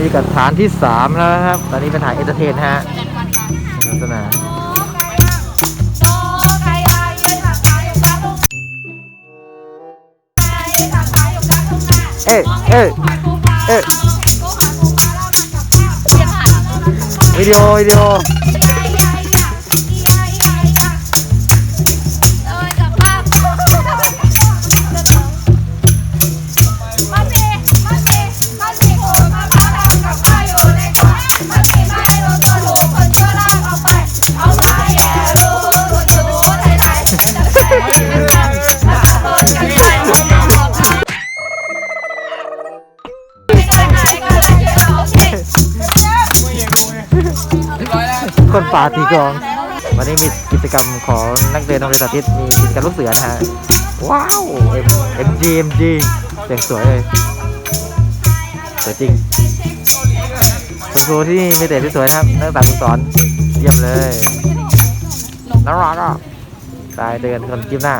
นี่กับฐานที่สามแล้วนะครับ ตอนนี้เป็นฐานเอนเตอร์เทนฮะสนุกสนานเอ๊ะเอ๊ะเอ๊ะวิดีโอวิดีโอ คนป่าตีกลอง วันนี้มีกิจกรรมของนักเรียนโรงเรียนสาธิตมีกิจกรรมลูกเสือนะฮะ ว้าว M MG MG เสียงสวยเลยสวยจริงคุณครูที่นี่มีแต่ที่สวยนะครับนักศึกษาสอนเยี่ยมเลยน่ารักอะตายเดินคนจิ้มหน้า